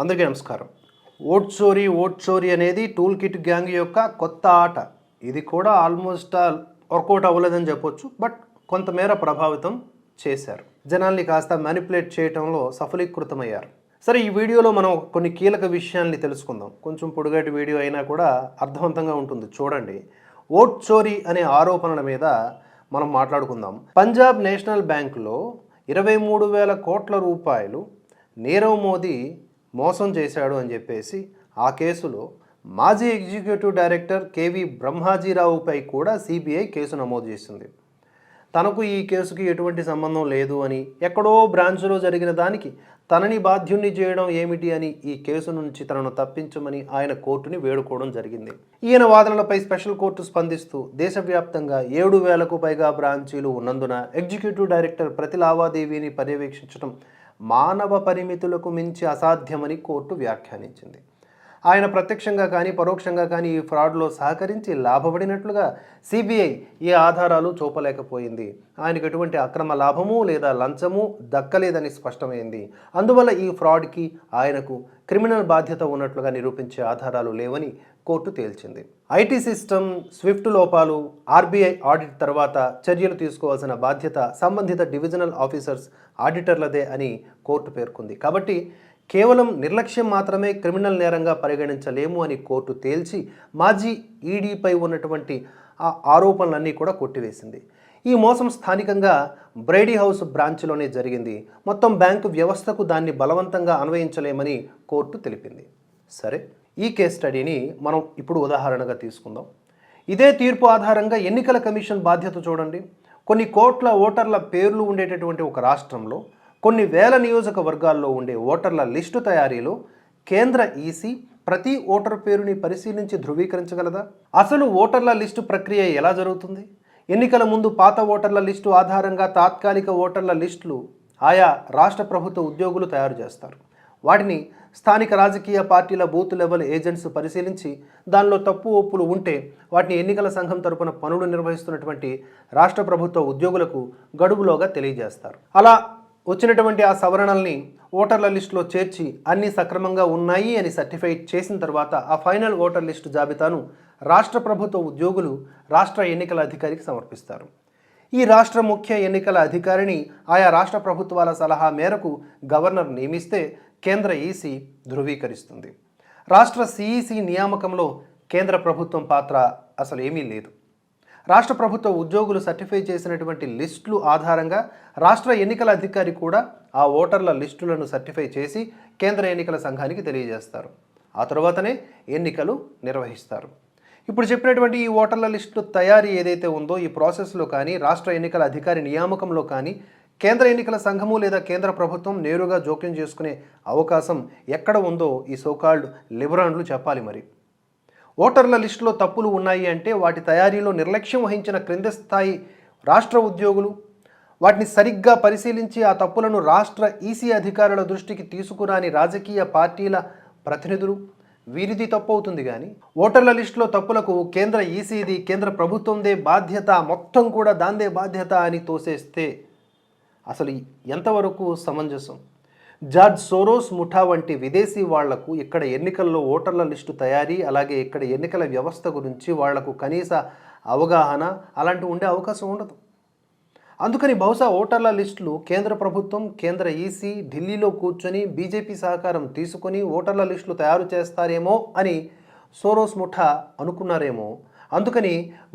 అందరికీ నమస్కారం. ఓట్ చోరీ ఓట్ చోరీ అనేది టూల్ కిట్ గ్యాంగ్ యొక్క కొత్త ఆట. ఇది కూడా ఆల్మోస్ట్ ఆల్ వర్కౌట్ అవ్వలేదని చెప్పొచ్చు బట్ కొంతమేర ప్రభావితం చేశారు. జనాల్ని కాస్త మ్యానిపులేట్ చేయడంలో సఫలీకృతమయ్యారు. సరే ఈ వీడియోలో మనం కొన్ని కీలక విషయాల్ని తెలుసుకుందాం. కొంచెం పొడుగాటి వీడియో అయినా కూడా అర్థవంతంగా ఉంటుంది. చూడండి. ఓట్ చోరీ అనే ఆరోపణల మీద మనం మాట్లాడుకుందాం. పంజాబ్ నేషనల్ బ్యాంకులో ఇరవై మూడు వేల కోట్ల రూపాయలు నీరవ్ మోదీ మోసం చేశాడు అని చెప్పేసి ఆ కేసులో మాజీ ఎగ్జిక్యూటివ్ డైరెక్టర్ కేవి బ్రహ్మాజీరావుపై కూడా సిబిఐ కేసు నమోదు చేసింది. తనకు ఈ కేసుకి ఎటువంటి సంబంధం లేదు అని ఎక్కడో బ్రాంచ్లో జరిగిన దానికి తనని బాధ్యుణ్ణి చేయడం ఏమిటి అని ఈ కేసు నుంచి తనను తప్పించమని ఆయన కోర్టుని వేడుకోవడం జరిగింది. ఈయన వాదనలపై స్పెషల్ కోర్టు స్పందిస్తూ దేశవ్యాప్తంగా ఏడు వేలకు పైగా బ్రాంచీలు ఉన్నందున ఎగ్జిక్యూటివ్ డైరెక్టర్ ప్రతి లావాదేవీని పర్యవేక్షించడం మానవ పరిమితులకు మించి అసాధ్యమని కోర్టు వ్యాఖ్యానించింది. ఆయన ప్రత్యక్షంగా కానీ పరోక్షంగా కానీ ఈ ఫ్రాడ్లో సహకరించి లాభపడినట్లుగా సిబిఐ ఏ ఆధారాలు చూపలేకపోయింది. ఆయనకు ఎటువంటి అక్రమ లాభము లేదా లంచము దక్కలేదని స్పష్టమైంది. అందువల్ల ఈ ఫ్రాడ్కి ఆయనకు క్రిమినల్ బాధ్యత ఉన్నట్లుగా నిరూపించే ఆధారాలు లేవని కోర్టు తేల్చింది. ఐటీ సిస్టమ్ స్విఫ్ట్ లోపాలు ఆర్బీఐ ఆడిట్ తర్వాత చర్యలు తీసుకోవాల్సిన బాధ్యత సంబంధిత డివిజనల్ ఆఫీసర్స్ ఆడిటర్లదే అని కోర్టు పేర్కొంది. కాబట్టి కేవలం నిర్లక్ష్యం మాత్రమే క్రిమినల్ నేరంగా పరిగణించలేము అని కోర్టు తేల్చి మాజీ ఈడీపై ఉన్నటువంటి ఆ ఆరోపణలన్నీ కూడా కొట్టివేసింది. ఈ మోసం స్థానికంగా బ్రైడీ హౌస్ బ్రాంచ్లోనే జరిగింది. మొత్తం బ్యాంకు వ్యవస్థకు దాన్ని బలవంతంగా అన్వయించలేమని కోర్టు తెలిపింది. సరే ఈ కేస్ స్టడీని మనం ఇప్పుడు ఉదాహరణగా తీసుకుందాం. ఇదే తీర్పు ఆధారంగా ఎన్నికల కమిషన్ బాధ్యత చూడండి. కొన్ని కోట్ల ఓటర్ల పేర్లు ఉండేటటువంటి ఒక రాష్ట్రంలో కొన్ని వేల నియోజకవర్గాల్లో ఉండే ఓటర్ల లిస్టు తయారీలో కేంద్ర ఈసీ ప్రతి ఓటర్ పేరుని పరిశీలించి ధృవీకరించగలదా? అసలు ఓటర్ల లిస్టు ప్రక్రియ ఎలా జరుగుతుంది? ఎన్నికల ముందు పాత ఓటర్ల లిస్టు ఆధారంగా తాత్కాలిక ఓటర్ల లిస్టులు ఆయా రాష్ట్ర ప్రభుత్వ ఉద్యోగులు తయారు చేస్తారు. వాటిని స్థానిక రాజకీయ పార్టీల బూత్ లెవెల్ ఏజెంట్స్ పరిశీలించి దానిలో తప్పు ఒప్పులు ఉంటే వాటిని ఎన్నికల సంఘం తరపున పనులు నిర్వహిస్తున్నటువంటి రాష్ట్ర ప్రభుత్వ ఉద్యోగులకు గడువులోగా తెలియజేస్తారు. అలా వచ్చినటువంటి ఆ సవరణల్ని ఓటర్ల లిస్టులో చేర్చి అన్ని సక్రమంగా ఉన్నాయి అని సర్టిఫై చేసిన తర్వాత ఆ ఫైనల్ ఓటర్ లిస్టు జాబితాను రాష్ట్ర ప్రభుత్వ ఉద్యోగులు రాష్ట్ర ఎన్నికల అధికారికి సమర్పిస్తారు. ఈ రాష్ట్ర ముఖ్య ఎన్నికల అధికారిని ఆయా రాష్ట్ర ప్రభుత్వాల సలహా మేరకు గవర్నర్ నియమిస్తే కేంద్ర ఈసీ ధృవీకరిస్తుంది. రాష్ట్ర సిఈసి నియామకంలో కేంద్ర ప్రభుత్వం పాత్ర అసలు ఏమీ లేదు. రాష్ట్ర ప్రభుత్వ ఉద్యోగులు సర్టిఫై చేసినటువంటి లిస్టులు ఆధారంగా రాష్ట్ర ఎన్నికల అధికారి కూడా ఆ ఓటర్ల లిస్టులను సర్టిఫై చేసి కేంద్ర ఎన్నికల సంఘానికి తెలియజేస్తారు. ఆ తర్వాతనే ఎన్నికలు నిర్వహిస్తారు. ఇప్పుడు చెప్పినటువంటి ఈ ఓటర్ల లిస్టు తయారీ ఏదైతే ఉందో ఈ ప్రాసెస్లో కానీ రాష్ట్ర ఎన్నికల అధికారి నియామకంలో కానీ కేంద్ర ఎన్నికల సంఘము లేదా కేంద్ర ప్రభుత్వం నేరుగా జోక్యం చేసుకునే అవకాశం ఎక్కడ ఉందో ఈ సోకాల్డ్ లిబరాన్లు చెప్పాలి మరి. ఓటర్ల లిస్టులో తప్పులు ఉన్నాయి అంటే వాటి తయారీలో నిర్లక్ష్యం వహించిన క్రింద స్థాయి రాష్ట్ర ఉద్యోగులు వాటిని సరిగ్గా పరిశీలించి ఆ తప్పులను రాష్ట్ర ఈసీ అధికారుల దృష్టికి తీసుకురాని రాజకీయ పార్టీల ప్రతినిధులు వీరిది తప్పు అవుతుంది కానీ ఓటర్ల లిస్టులో తప్పులకు కేంద్ర ఈసీది కేంద్ర ప్రభుత్వందే బాధ్యత మొత్తం కూడా దాందే బాధ్యత అని తోసేస్తే అసలు ఎంతవరకు సమంజసం? జార్జ్ సోరోస్ ముఠా వంటి విదేశీ వాళ్ళకు ఇక్కడ ఎన్నికల్లో ఓటర్ల లిస్టు తయారీ అలాగే ఇక్కడ ఎన్నికల వ్యవస్థ గురించి వాళ్ళకు కనీస అవగాహన అలాంటివి ఉండే అవకాశం ఉండదు. అందుకని బహుశా ఓటర్ల లిస్టులు కేంద్ర ప్రభుత్వం కేంద్ర ఈసీ ఢిల్లీలో కూర్చొని బీజేపీ సహకారం తీసుకొని ఓటర్ల లిస్టులు తయారు చేస్తారేమో అని సోరోస్ ముఠా అనుకున్నారేమో. అందుకని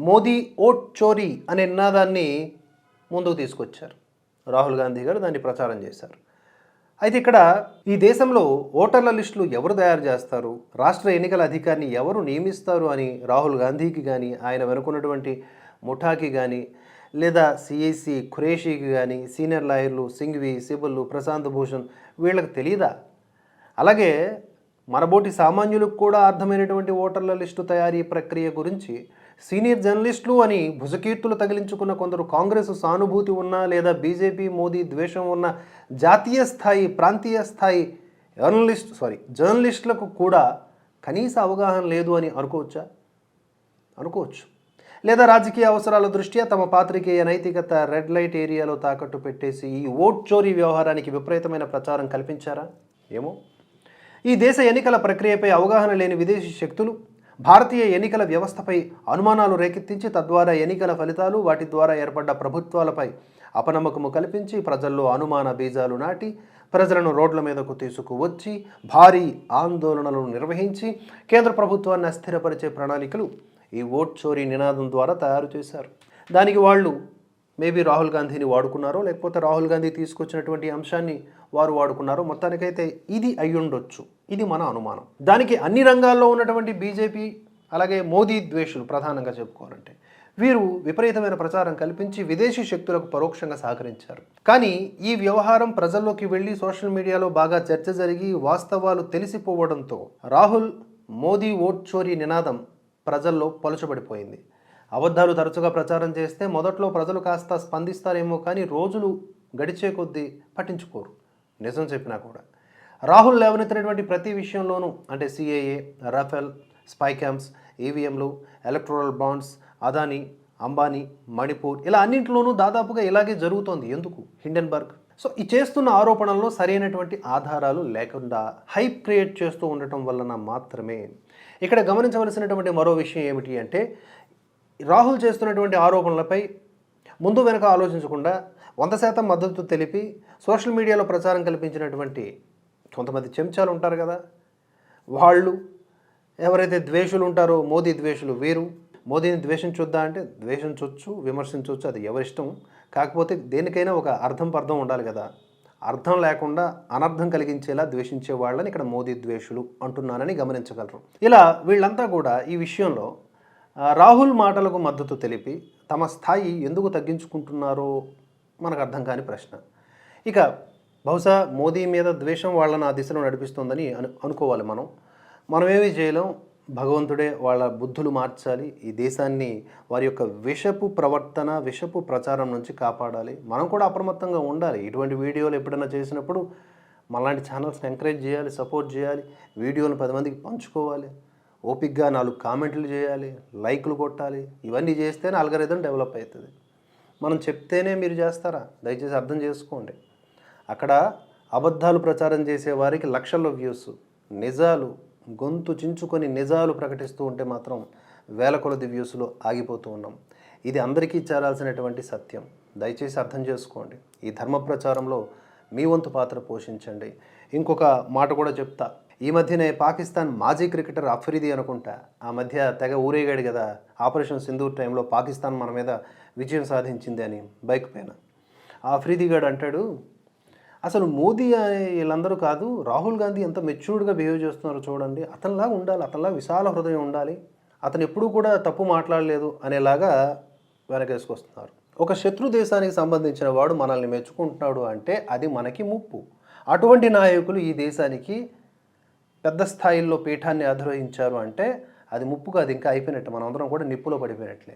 మోదీ ఓట్ చోరీ అనే నినాదాన్ని ముందుకు తీసుకొచ్చారు. రాహుల్ గాంధీ గారు దాన్ని ప్రచారం చేశారు. అయితే ఇక్కడ ఈ దేశంలో ఓటర్ల లిస్టులు ఎవరు తయారు చేస్తారు? రాష్ట్ర ఎన్నికల అధికారిని ఎవరు నియమిస్తారు అని రాహుల్ గాంధీకి కానీ ఆయన వెనుకున్నటువంటి ముఠాకి కానీ లేదా సిఐసి ఖురేషీకి కానీ సీనియర్ లాయర్లు సింఘ్వి సిబుల్ ప్రశాంత్ భూషణ్ వీళ్ళకి తెలియదా అలాగే మనబోటి సామాన్యులకు కూడా అర్థమైనటువంటి ఓటర్ల లిస్టు తయారీ ప్రక్రియ గురించి సీనియర్ జర్నలిస్టులు అని భుజకీర్తులు తగిలించుకున్న కొందరు కాంగ్రెస్ సానుభూతి ఉన్న లేదా బీజేపీ మోదీ ద్వేషం ఉన్న జాతీయ స్థాయి ప్రాంతీయ స్థాయి జర్నలిస్ట్ సారీ జర్నలిస్టులకు కూడా కనీస అవగాహన లేదు అని అనుకోవచ్చా? అనుకోవచ్చు. లేదా రాజకీయ అవసరాల దృష్ట్యా తమ పాత్రికేయ నైతికత రెడ్ లైట్ ఏరియాలో తాకట్టు పెట్టేసి ఈ ఓట్ చోరీ వ్యవహారానికి విపరీతమైన ప్రచారం కల్పించారా? ఏమో. ఈ దేశ ఎన్నికల ప్రక్రియపై అవగాహన లేని విదేశీ శక్తులు భారతీయ ఎన్నికల వ్యవస్థపై అనుమానాలు రేకెత్తించి తద్వారా ఎన్నికల ఫలితాలు వాటి ద్వారా ఏర్పడ్డ ప్రభుత్వాలపై అపనమ్మకము కల్పించి ప్రజల్లో అనుమాన బీజాలు నాటి ప్రజలను రోడ్ల మీదకు తీసుకువచ్చి భారీ ఆందోళనలను నిర్వహించి కేంద్ర ప్రభుత్వాన్ని అస్థిరపరిచే ప్రణాళికలు ఈ ఓట్ చోరీ నినాదం ద్వారా తయారు చేశారు. దానికి వాళ్ళు మేబీ రాహుల్ గాంధీని వాడుకున్నారో లేకపోతే రాహుల్ గాంధీ తీసుకొచ్చినటువంటి అంశాన్ని వారు వాడుకున్నారో మొత్తానికైతే ఇది అయ్యుండొచ్చు. ఇది మన అనుమానం. దానికి అన్ని రంగాల్లో ఉన్నటువంటి బీజేపీ అలాగే మోదీ ద్వేషులు ప్రధానంగా చెప్పుకోవాలంటే వీరు విపరీతమైన ప్రచారం కల్పించి విదేశీ శక్తులకు పరోక్షంగా సహకరించారు. కానీ ఈ వ్యవహారం ప్రజల్లోకి వెళ్ళి సోషల్ మీడియాలో బాగా చర్చ జరిగి వాస్తవాలు తెలిసిపోవడంతో రాహుల్ మోదీ ఓట్ చోరీ నినాదం ప్రజల్లో పలుచబడిపోయింది. అబద్ధాలు తరచుగా ప్రచారం చేస్తే మొదట్లో ప్రజలు కాస్త స్పందిస్తారేమో కానీ రోజులు గడిచే కొద్దీ పట్టించుకోరు. నిజం చెప్పినా కూడా. రాహుల్ లేవనెత్తినటువంటి ప్రతి విషయంలోనూ అంటే సిఏఏ రఫెల్ స్పై క్యాంప్స్ ఈవీఎంలు ఎలక్ట్రల్ బాండ్స్ అదానీ అంబానీ మణిపూర్ ఇలా అన్నింటిలోనూ దాదాపుగా ఇలాగే జరుగుతోంది. ఎందుకు? హిండెన్బర్గ్. సో ఈ చేస్తున్న ఆరోపణల్లో సరైనటువంటి ఆధారాలు లేకుండా హైప్ క్రియేట్ చేస్తూ ఉండటం వలన మాత్రమే. ఇక్కడ గమనించవలసినటువంటి మరో విషయం ఏమిటి అంటే రాహుల్ చేస్తున్నటువంటి ఆరోపణలపై ముందు వెనక ఆలోచించకుండా వంద శాతం మద్దతు తెలిపి సోషల్ మీడియాలో ప్రచారం కల్పించినటువంటి కొంతమంది చెంచాలు ఉంటారు కదా. వాళ్ళు ఎవరైతే ద్వేషులు ఉంటారో మోదీ ద్వేషులు వేరు. మోదీని ద్వేషించొద్దా అంటే ద్వేషించవచ్చు విమర్శించవచ్చు అది ఎవరిష్టం కాకపోతే దేనికైనా ఒక అర్థం పర్థం ఉండాలి కదా. అర్థం లేకుండా అనర్థం కలిగించేలా ద్వేషించే వాళ్ళని ఇక్కడ మోదీ ద్వేషులు అంటున్నానని గమనించగలరు. ఇలా వీళ్ళంతా కూడా ఈ విషయంలో రాహుల్ మాటలకు మద్దతు తెలిపి తమ స్థాయి ఎందుకు తగ్గించుకుంటున్నారో మనకు అర్థం కాని ప్రశ్న. ఇక బహుశా మోదీ మీద ద్వేషం వాళ్ళని ఆ దిశలో నడిపిస్తుందని అను అనుకోవాలి మనం. మనం ఏమీ చేయలేం? భగవంతుడే వాళ్ళ బుద్ధులు మార్చాలి. ఈ దేశాన్ని వారి యొక్క విషపు ప్రవర్తన విషపు ప్రచారం నుంచి కాపాడాలి. మనం కూడా అప్రమత్తంగా ఉండాలి. ఇటువంటి వీడియోలు ఎప్పుడైనా చేసినప్పుడు మనలాంటి ఛానల్స్ని ఎంకరేజ్ చేయాలి సపోర్ట్ చేయాలి. వీడియోను పది మందికి పంచుకోవాలి. ఓపిక్గా నాలుగు కామెంట్లు చేయాలి లైక్లు కొట్టాలి ఇవన్నీ చేస్తేనే అల్గరిథం డెవలప్ అవుతుంది. మనం చెప్తేనే మీరు చేస్తారా? దయచేసి అర్థం చేసుకోండి. అక్కడ అబద్ధాలు ప్రచారం చేసే వారికి లక్షల్లో వ్యూస్ నిజాలు గొంతు చించుకొని నిజాలు ప్రకటిస్తూ ఉంటే మాత్రం వేల కొలది వ్యూస్లో ఆగిపోతూ ఉన్నాం. ఇది అందరికీ చేరాల్సినటువంటి సత్యం. దయచేసి అర్థం చేసుకోండి. ఈ ధర్మ ప్రచారంలో మీ వంతు పాత్ర పోషించండి. ఇంకొక మాట కూడా చెప్తా. ఈ మధ్యనే పాకిస్తాన్ మాజీ క్రికెటర్ అఫ్రిది అనుకుంటా. ఆ మధ్య తెగ ఊరేగాడు కదా ఆపరేషన్ సింధూర్ టైంలో పాకిస్తాన్ మన మీద విజయం సాధించింది అని బైక్ పైన. ఆ అఫ్రిది గాడు అంటాడు అసలు మోదీ అనే వీళ్ళందరూ కాదు రాహుల్ గాంధీ ఎంత మెచ్యూర్డ్గా బిహేవ్ చేస్తున్నారో చూడండి. అతనిలా ఉండాలి అతనిలా విశాల హృదయం ఉండాలి. అతను ఎప్పుడూ కూడా తప్పు మాట్లాడలేదు అనేలాగా వెనకేసుకొస్తున్నారు. ఒక శత్రు దేశానికి సంబంధించిన వాడు మనల్ని మెచ్చుకుంటున్నాడు అంటే అది మనకి ముప్పు. అటువంటి నాయకులు ఈ దేశానికి పెద్ద స్థాయిలో పీఠాన్ని అధిరోహించారు అంటే అది ముప్పు కాదు ఇంకా అయిపోయినట్టు మనందరం కూడా నిప్పులో పడిపోయినట్లే.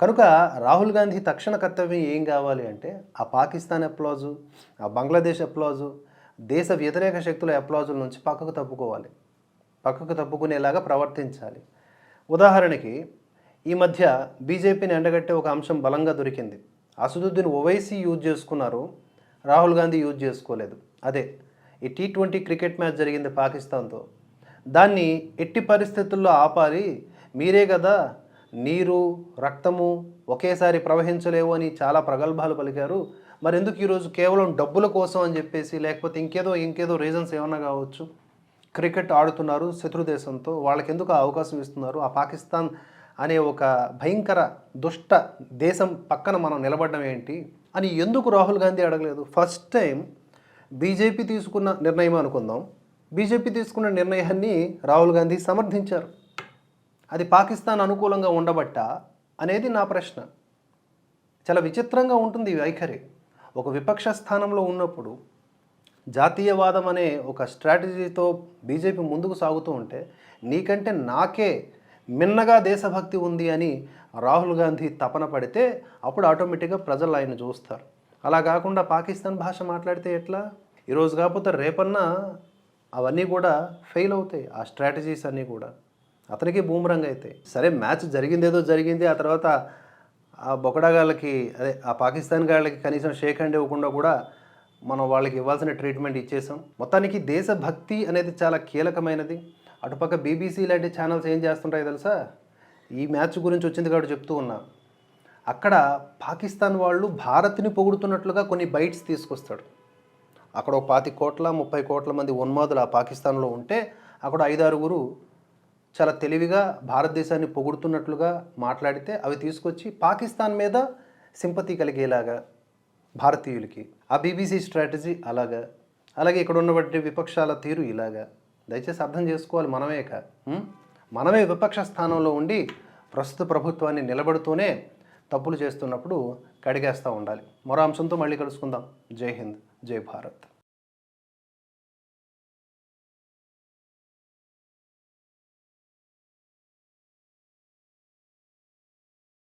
కనుక రాహుల్ గాంధీ తక్షణ కర్తవ్యం ఏం కావాలి అంటే ఆ పాకిస్తాన్ అప్లాజు ఆ బంగ్లాదేశ్ అప్లాజు దేశ వ్యతిరేక శక్తుల అప్లాజుల నుంచి పక్కకు తప్పుకోవాలి. పక్కకు తప్పుకునేలాగా ప్రవర్తించాలి. ఉదాహరణకి ఈ మధ్య బీజేపీని ఎండగట్టే ఒక అంశం బలంగా దొరికింది. అసదుద్దీన్ ఓవైసీ యూజ్ చేసుకున్నారు రాహుల్ గాంధీ యూజ్ చేసుకోలేదు. అదే ఈ టీ ట్వంటీ క్రికెట్ మ్యాచ్ జరిగింది పాకిస్తాన్తో. దాన్ని ఎట్టి పరిస్థితుల్లో ఆపాలి మీరే కదా నీరు రక్తము ఒకేసారి ప్రవహించలేవు అని చాలా ప్రగల్భాలు పలికారు. మరి ఎందుకు ఈరోజు కేవలం డబ్బుల కోసం అని చెప్పేసి లేకపోతే ఇంకేదో ఇంకేదో రీజన్స్ ఏమన్నా కావచ్చు? క్రికెట్ ఆడుతున్నారు శత్రు దేశంతో వాళ్ళకి ఎందుకు ఆ అవకాశం ఇస్తున్నారు? ఆ పాకిస్తాన్ అనే ఒక భయంకర దుష్ట దేశం పక్కన మనం నిలబడడం ఏంటి? అని ఎందుకు రాహుల్ గాంధీ అడగలేదు? ఫస్ట్ టైం బీజేపీ తీసుకున్న నిర్ణయం అనుకుందాం. బీజేపీ తీసుకున్న నిర్ణయాన్ని రాహుల్ గాంధీ సమర్థించారు. అది పాకిస్తాన్ అనుకూలంగా ఉండబట్ట అనేది నా ప్రశ్న. చాలా విచిత్రంగా ఉంటుంది వైఖరి. ఒక విపక్ష స్థానంలో ఉన్నప్పుడు జాతీయవాదం అనే ఒక స్ట్రాటజీతో బీజేపీ ముందుకు సాగుతూ ఉంటే నీకంటే నాకే మిన్నగా దేశభక్తి ఉంది అని రాహుల్ గాంధీ తపన పడితే అప్పుడు ఆటోమేటిక్గా ప్రజలు ఆయన చూస్తారు. అలా కాకుండా పాకిస్తాన్ భాష మాట్లాడితే ఎట్లా? ఈరోజు కాకపోతే రేపన్నా అవన్నీ కూడా ఫెయిల్ అవుతాయి ఆ స్ట్రాటజీస్ అన్నీ కూడా. అతనికి బూమరంగ్ అవుతాయి సరే మ్యాచ్ జరిగిందేదో జరిగింది ఆ తర్వాత ఆ బొకడా గాళ్ళకి అదే ఆ పాకిస్తాన్ గాళ్ళకి కనీసం షేక్ హ్యాండ్ ఇవ్వకుండా కూడా మనం వాళ్ళకి ఇవ్వాల్సిన ట్రీట్మెంట్ ఇచ్చేసాం. మొత్తానికి దేశభక్తి అనేది చాలా కీలకమైనది. అటుపక్క బీబీసీ లాంటి ఛానల్స్ ఏం చేస్తుంటాయో తెలుసా? ఈ మ్యాచ్ గురించి వచ్చింది కాబట్టి చెప్తూ ఉన్నా. అక్కడ పాకిస్తాన్ వాళ్ళు భారత్ని పొగుడుతున్నట్లుగా కొన్ని బైట్స్ తీసుకొస్తాడు. అక్కడ ఒక పాతి కోట్ల ముప్పై కోట్ల మంది ఉన్మాదులు ఆ పాకిస్తాన్లో ఉంటే అక్కడ ఐదారుగురు చాలా తెలివిగా భారతదేశాన్ని పొగుడుతున్నట్లుగా మాట్లాడితే అవి తీసుకొచ్చి పాకిస్తాన్ మీద సింపతి కలిగేలాగా భారతీయులకి ఆ బీబీసీ స్ట్రాటజీ అలాగా అలాగే ఇక్కడ ఉన్నటువంటి విపక్షాల తీరు ఇలాగా. దయచేసి అర్థం చేసుకోవాలి మనమే మనమే విపక్ష స్థానంలో ఉండి ప్రస్తుత ప్రభుత్వాన్ని నిలబడుతూనే తప్పులు చేస్తున్నప్పుడు కడిగేస్తూ ఉండాలి. మరో అంశంతో మళ్ళీ కలుసుకుందాం. జై హింద్. జై భారత్.